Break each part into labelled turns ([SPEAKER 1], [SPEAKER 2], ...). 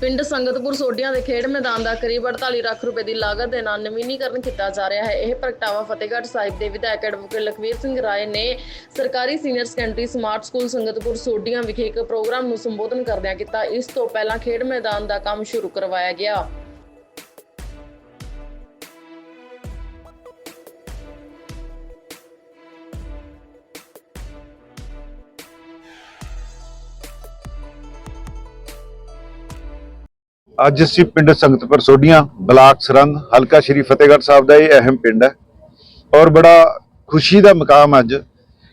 [SPEAKER 1] ਪਿੰਡ ਸੰਗਤਪੁਰ ਸੋਢੀਆਂ ਦੇ ਖੇਡ ਮੈਦਾਨ ਦਾ ਕਰੀਬ 48 ਲੱਖ ਰੁਪਏ ਦੀ ਲਾਗਤ ਦੇ ਨਾਲ ਨਵੀਨੀਕਰਨ ਕੀਤਾ ਜਾ ਰਿਹਾ ਹੈ। ਇਹ ਪ੍ਰਗਟਾਵਾ ਫਤਿਹਗੜ੍ਹ ਸਾਹਿਬ ਦੇ ਵਿਧਾਇਕ ਐਡਵੋਕੇਟ ਲਖਵੀਰ ਸਿੰਘ ਰਾਏ ਨੇ ਸਰਕਾਰੀ senior secondary smart school Sangatpur Sodhian ਵਿਖੇ ਇੱਕ ਪ੍ਰੋਗਰਾਮ ਨੂੰ ਸੰਬੋਧਨ ਕਰਦਿਆਂ ਕੀਤਾ। ਇਸ ਤੋਂ ਪਹਿਲਾਂ ਖੇਡ ਮੈਦਾਨ ਦਾ ਕੰਮ ਸ਼ੁਰੂ ਕਰਵਾਇਆ ਗਿਆ।
[SPEAKER 2] ਅੱਜ ਅਸੀਂ ਪਿੰਡ ਸੰਗਤਪੁਰ ਸੋਢੀਆਂ, ਬਲਾਕ ਸਰੰਦ ਹਲਕਾ ਸ਼੍ਰੀ ਫਤਿਹਗੜ੍ਹ ਸਾਹਿਬ ਦਾ ਇਹ ਅਹਿਮ ਪਿੰਡ ਹੈ। ਔਰ ਬੜਾ ਖੁਸ਼ੀ ਦਾ ਮਕਾਮ ਅੱਜ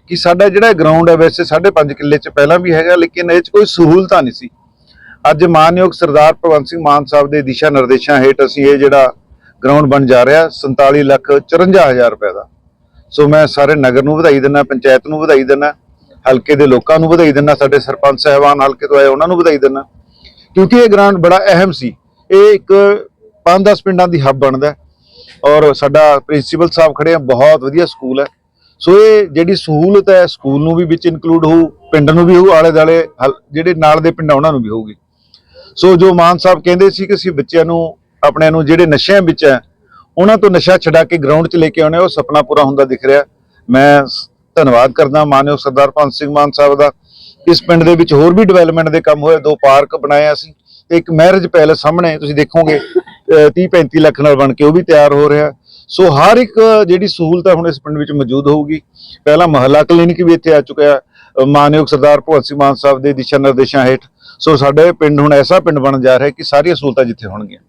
[SPEAKER 2] ਕਿ ਸਾਡਾ ਜਿਹੜਾ ਗਰਾਊਂਡ ਹੈ, ਵੈਸੇ 5.5 ਕਿੱਲੇ ਚ ਪਹਿਲਾਂ ਵੀ ਹੈਗਾ, ਲੇਕਿਨ ਇਹ ਚ ਕੋਈ ਸਹੂਲਤਾਂ ਨਹੀਂ ਸੀ। ਅੱਜ ਮਾਨਯੋਗ ਸਰਦਾਰ ਭਗਵੰਤ ਸਿੰਘ ਮਾਨ ਸਾਹਿਬ ਦੇ ਦਿਸ਼ਾ ਨਿਰਦੇਸ਼ਾਂ ਹੇਠ ਅਸੀਂ ਇਹ ਜਿਹੜਾ ਗਰਾਊਂਡ ਬਣ ਜਾ ਰਿਹਾ 47 ਲੱਖ 54 ਹਜ਼ਾਰ ਰੁਪਏ ਦਾ। ਸੋ ਮੈਂ ਸਾਰੇ ਨਗਰ ਨੂੰ ਵਧਾਈ ਦਿੰਦਾ, ਪੰਚਾਇਤ ਨੂੰ ਵਧਾਈ ਦਿੰਦਾ, ਹਲਕੇ ਦੇ ਲੋਕਾਂ ਨੂੰ ਵਧਾਈ ਦਿੰਦਾ, ਸਾਡੇ ਸਰਪੰਚ ਸਾਹਿਬਾਨ ਹਲਕੇ ਤੋਂ ਆਏ, ਉਹਨਾਂ ਨੂੰ ਵਧਾਈ ਦਿੰਦਾ। ਕਿਉਂਕਿ ਇਹ ਗਰਾਊਂਡ ਬੜਾ ਅਹਿਮ ਸੀ। ਇਹ ਇੱਕ 5-10 ਪਿੰਡਾਂ ਦੀ ਹੱਬ ਬਣਦਾ ਔਰ ਸਾਡਾ ਪ੍ਰਿੰਸੀਪਲ ਸਾਹਿਬ ਖੜੇ ਆ, ਬਹੁਤ ਵਧੀਆ ਸਕੂਲ ਹੈ। ਸੋ ਇਹ ਜਿਹੜੀ ਸਹੂਲਤ ਹੈ ਸਕੂਲ ਨੂੰ ਵੀ ਵਿੱਚ ਇਨਕਲੂਡ ਹੋਊ, ਪਿੰਡ ਨੂੰ ਵੀ ਹੋਊ ਆਲੇ ਦਾਲੇ ਹਲ- ਜਿਹੜੇ ਨਾਲ ਦੇ ਪਿੰਡਾਂ ਉਹਨਾਂ ਨੂੰ ਵੀ ਹੋਊਗੀ। ਸੋ ਜੋ ਮਾਨ ਸਾਹਿਬ ਕਹਿੰਦੇ ਸੀ ਕਿ ਅਸੀਂ ਬੱਚਿਆਂ ਨੂੰ, ਆਪਣੇ ਨੂੰ ਜਿਹੜੇ ਨਸ਼ਿਆਂ ਵਿੱਚ ਹੈ, ਉਹਨਾਂ ਤੋਂ ਨਸ਼ਾ ਛਡਾ ਕੇ ਗਰਾਊਂਡ 'ਚ ਲੈ ਕੇ ਆਉਣੇ ਉਹ ਸੁਪਨਾ ਪੂਰਾ ਹੁੰਦਾ ਦਿਖ ਰਿਹਾ। ਮੈਂ ਧੰਨਵਾਦ ਕਰਦਾ ਮਾਨਯੋਗ ਸਰਦਾਰ ਭਗਤ ਸਿੰਘ ਮਾਨ ਸਾਹਿਬ ਦਾ। ਇਸ ਪਿੰਡ ਦੇ ਵਿੱਚ ਹੋਰ ਵੀ ਡਿਵੈਲਪਮੈਂਟ ਦੇ ਕੰਮ ਹੋਏ, ਦੋ ਪਾਰਕ ਬਣਾਏ ਅਸੀਂ, ਤੇ ਇੱਕ ਮੈਰਿਜ ਪੈਲੇਸ ਸਾਹਮਣੇ, ਤੁਸੀਂ ਦੇਖੋਗੇ 30 35 ਲੱਖ ਨਾਲ ਬਣ ਕੇ ਉਹ ਵੀ ਤਿਆਰ ਹੋ ਰਿਹਾ। ਸੋ ਹਰ ਇੱਕ ਜਿਹੜੀ ਸਹੂਲਤ ਹੁਣ ਇਸ ਪਿੰਡ ਵਿੱਚ ਮੌਜੂਦ ਹੋਊਗੀ। ਪਹਿਲਾ ਮਹੱਲਾ ਕਲੀਨਿਕ ਵੀ ਇੱਥੇ ਆ ਚੁੱਕਿਆ ਮਾਨਯੋਗ ਸਰਦਾਰ ਭਗਵੰਤ ਸਿੰਘ ਮਾਨ ਸਾਹਿਬ ਦੇ ਦਿਸ਼ਾ ਨਿਰਦੇਸ਼ਾਂ ਹੇਠ। ਸੋ ਸਾਡੇ ਪਿੰਡ ਹੁਣ ਐਸਾ ਪਿੰਡ ਬਣ ਜਾ ਰਿਹਾ ਕਿ ਸਾਰੀਆਂ ਸਹੂਲਤਾਂ ਜਿੱਥੇ ਹੋਣਗੀਆਂ।